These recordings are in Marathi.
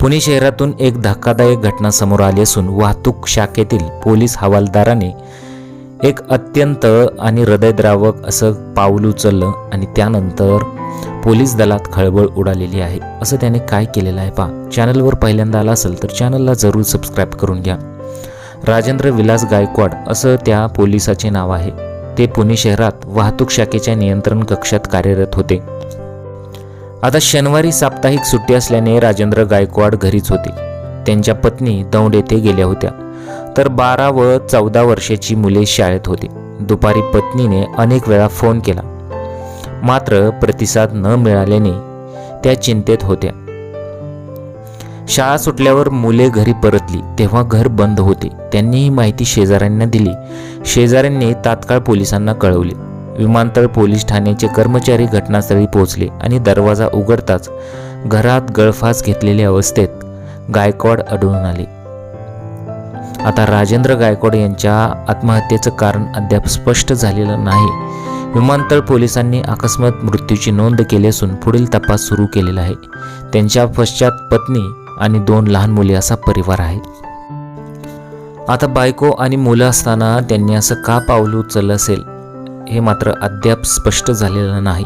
पुणे शहरातून एक धक्कादायक घटना समोर आली असून वाहतूक शाखेतील पोलीस हवालदाराने एक अत्यंत आणि हृदयद्रावक असं पाऊल उचललं आणि त्यानंतर पोलीस दलात खळबळ उडालेली आहे. असं त्याने काय केलेलं आहे पहा. चॅनलवर पहिल्यांदा आला असेल तर चॅनलला जरूर सबस्क्राईब करून घ्या. राजेंद्र विलास गायकवाड असं त्या पोलिसाचे नाव आहे. ते पुणे शहरात वाहतूक शाखेच्या नियंत्रण कक्षात कार्यरत होते. आता शनिवारी साप्ताहिक सुट्टी असल्याने राजेंद्र गायकवाड घरीच होते. त्यांच्या पत्नी दौंड येथे गेल्या होत्या. तर बारा व चौदा वर्षाची मुले शाळेत होती. दुपारी पत्नीने अनेक वेळा फोन केला. मात्र प्रतिसाद न मिळाल्याने त्या चिंतेत होत्या. शाळा सुटल्यावर मुले घरी परतली तेव्हा घर बंद होते. त्यांनी ही माहिती शेजाऱ्यांना दिली. शेजाऱ्यांनी तात्काळ पोलिसांना कळवली. विमानतळ पोलीस ठाण्याचे कर्मचारी घटनास्थळी पोहोचले आणि दरवाजा उघडताच घरात गळफास घेतलेल्या अवस्थेत गायकवाड आढळून आले. आता राजेंद्र गायकवाड यांच्या आत्महत्येचं कारण अद्याप स्पष्ट झालेलं नाही. विमानतळ पोलिसांनी अकस्मात मृत्यूची नोंद केली असून पुढील तपास सुरू केलेला आहे. त्यांच्या पश्चात पत्नी आणि दोन लहान मुले असा परिवार आहे. आता बायको आणि मुलं असताना त्यांनी असं का पावलं उचललं असेल? हे मात्र अद्याप स्पष्ट झालेलं नाही.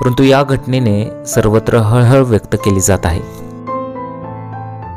परंतु या घटनेने सर्वत्र हळहळ व्यक्त केली जात आहे.